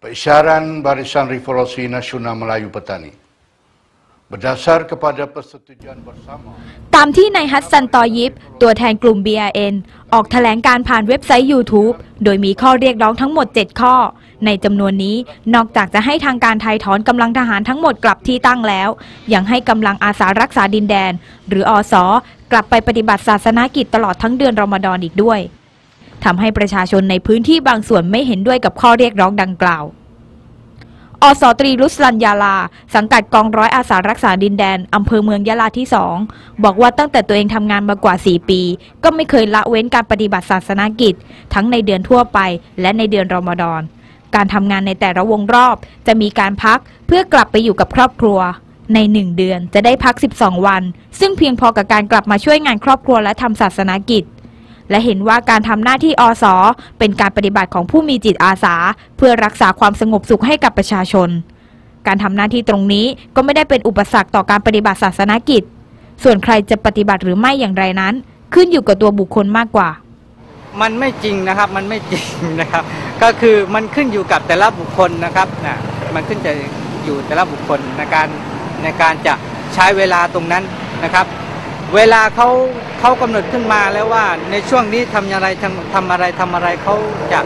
Peisyaran Barisan Revolusi Nasional Melayu Petani berdasar kepada persetujuan bersama ตามที่นายฮัสซันตอยิปตัวแทนกลุ่ม BRN ออกแถลงการผ่านเว็บไซต์ YouTube โดยมีข้อเรียกร้องทั้งหมด 7 ข้อ ในจำนวนนี้นอกจากจะให้ทางการไทยถอนกำลังทหารทั้งหมดกลับที่ตั้งแล้ว ยังให้กำลังอาสารักษาดินแดน หรืออสกลับไปปฏิบัติศาสนากิจตลอดทั้งเดือนรอมฎอนอีกด้วย ทำให้ประชาชนในพื้นที่บางส่วนไม่เห็นด้วยกับข้อเรียกร้องดังกล่าวอสตรีรุสลันยาลา สังกัดกองร้อยอาสารักษาดินแดน อำเภอเมืองยะลาที่สองบอกว่าตั้งแต่ตัวเองทำงานมากว่า 4 ปี ก็ไม่เคยละเว้นการปฏิบัติศาสนากิจ ทั้งในเดือนทั่วไป และในเดือนรอมฎอน การทำงานในแต่ละวงรอบ จะมีการพักเพื่อกลับไปอยู่กับครอบครัว ใน 1 เดือนจะได้พัก 12 วัน ซึ่งเพียงพอกับการกลับมาช่วยงานครอบครัวและทำศาสนากิจ และเห็นว่าการทำหน้าที่อสอเป็นการปฏิบัติของผู้มีจิตอาสา เพื่อรักษาความสงบสุขให้กับประชาชน การทำหน้าที่ตรงนี้ก็ไม่ได้เป็นอุปสรรคต่อการปฏิบัติศาสนากิจ ส่วนใครจะปฏิบัติหรือไม่อย่างไรนั้น ขึ้นอยู่กับตัวบุคคลมากกว่า มันไม่จริงนะครับมันไม่จริงนะครับ ก็คือมันขึ้นอยู่กับแต่ละบุคคลนะครับนะมันขึ้นจะอยู่แต่ละบุคคลในการในการจะใช้เวลาตรงนั้นนะครับ เวลาเขาเขากำหนดขึ้นมาแล้วว่าในช่วงนี้ทำอย่างไรทำทำอะไรทำอะไรเขาจะ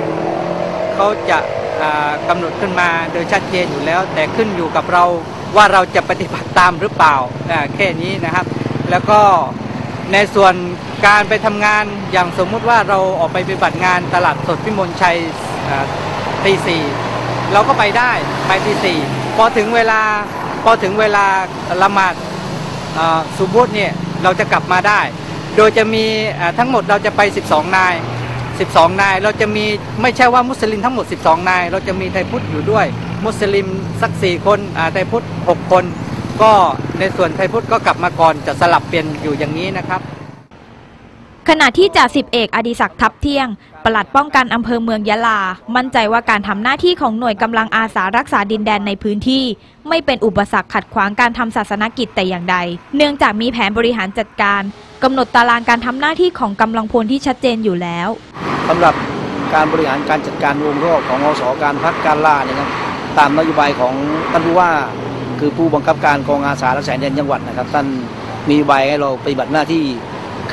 เขาจะอ่ากำหนดขึ้นมาโดยชัดเจนอยู่แล้ว แต่ขึ้นอยู่กับเราว่าเราจะปฏิบัติตามหรือเปล่าอ่าแค่นี้นะครับ แล้วก็ในส่วนการไปทำงานอย่างสมมุติว่าเราออกไปปฏิบัติงานตลาดสดพิมลชัยอ่าตีสี่เราก็ไปได้ไปตีสี่พอถึงเวลาพอถึงเวลาละหมาดอ่าสุบุตเนี่ย เราจะกลับมาได้ โดยจะมีทั้งหมดเราจะไป 12 นาย 12 นาย เราจะมีไม่ใช่ว่ามุสลิมทั้งหมด 12 นาย เราจะมีไทยพุทธอยู่ด้วย มุสลิมสัก 4 คนไทยพุทธ 6 คน ก็ในส่วนไทยพุทธก็กลับมาก่อนจะสลับเปลี่ยนอยู่อย่างนี้นะครับ ขณะที่จ่าสิบเอกอดิศักดิ์ทับเที่ยง ปลัดป้องกันอำเภอเมืองยะลา มั่นใจว่าการทำหน้าที่ของหน่วยกำลังอาสารักษาดินแดนในพื้นที่ ไม่เป็นอุปสรรคขัดขวางการทำศาสนกิจแต่อย่างใด เนื่องจากมีแผนบริหารจัดการกำหนดตารางการทำหน้าที่ของกำลังพลที่ชัดเจนอยู่แล้วสำหรับการบริหารการจัดการวงรอบของอสการพักการล่าเนี่ยครับตามนโยบายของท่านผู้ว่าคือผู้บังคับการกองอาสารักษาดินแดนจังหวัดนะครับท่านมีนโยบให้เราปฏิบัติหน้าที่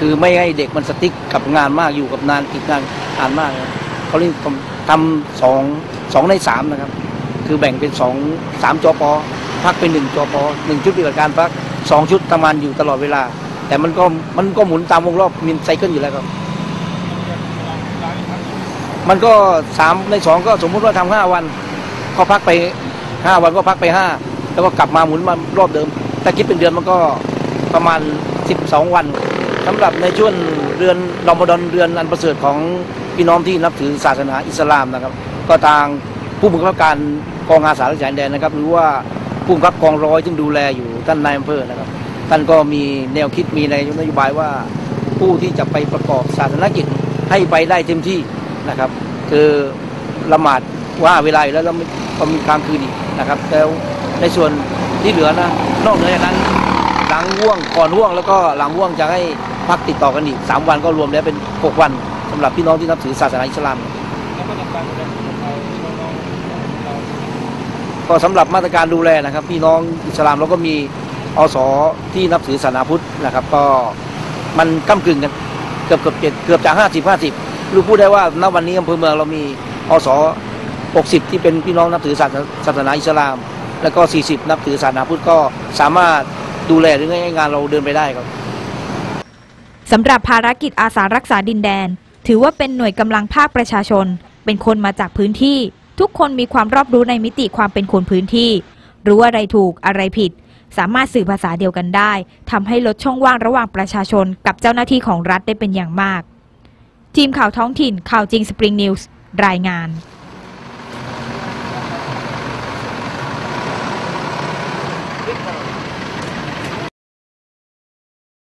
คือไม่ให้เด็กมันสติ๊กกับงานมากอยู่กับงานติดงานอ่านมากเขาเรียกทำสองสองในสามนะครับ คือแบ่งเป็นสองสามจอปอพักเป็นหนึ่งจอปอหนึ่งชุดปฏิบัติการพักสองชุดทำงานอยู่ตลอดเวลา แต่มันก็มันก็หมุนตามวงรอบมีไซเคิลอยู่แล้วครับ มันก็สามในสองก็สมมุติว่าทำห้าวันก็พักไปห้าวันก็พักไปห้าแล้วก็กลับมาหมุนมารอบเดิมถ้าคิดเป็นเดือนมันก็ประมาณสิบสองวัน สำหรับในช่วงเดือนรอมฎอนเดือนอันประเสริฐของพี่น้องที่นับถือศาสนาอิสลามนะครับ ก็ทางผู้บังคับการกองอาสารักษาดินแดนนะครับ หรือว่าผู้บังคับกองร้อยซึ่งดูแลอยู่ท่านนายอำเภอนะครับ ท่านก็มีแนวคิดมีในนโยบายว่าผู้ที่จะไปประกอบศาสนกิจให้ไปได้เต็มที่นะครับ คือละหมาดว่าเวลาอยู่แล้วแล้วม่ก็มีค้างคืนอีกนะครับแล้วในส่วนที่เหลือนะนอกเหนือจากนั้นหลังว่วงก่อนว่วงแล้วก็หลังว่วงจะให้ พักติดต่อกันอีกสามวันก็รวมแล้วเป็นหกวันสำหรับพี่น้องที่นับถือศาสนาอิสลามก็สำหรับมาตรการดูแลนะครับ พี่น้องอิสลามเราก็มีอสที่นับถือศาสนาพุทธนะครับ ก็มันก้ากึ่งกันเกือบเกือบเจ็ดเกือบจะห้าสิบห้าสิบรู้พูดได้ว่าณวันนี้อำเภอเมืองเรามีอสหกสิบที่เป็นพี่น้องนับถือศาสนาศาสนาอิสลาม แล้วก็สี่สิบนับถือศาสนาพุทธก็สามารถดูแลหรือให้งานเราเดินไปได้ครับ สำหรับภารกิจอาสารักษาดินแดน ถือว่าเป็นหน่วยกำลังภาคประชาชน เป็นคนมาจากพื้นที่ ทุกคนมีความรอบรู้ในมิติความเป็นคนพื้นที่ รู้อะไรถูกอะไรผิด สามารถสื่อภาษาเดียวกันได้ทำให้ลดช่องว่างระหว่างประชาชน กับเจ้าหน้าที่ของรัฐได้เป็นอย่างมาก ทีมข่าวท้องถิ่นข่าวจริงสปริงนิวส์รายงาน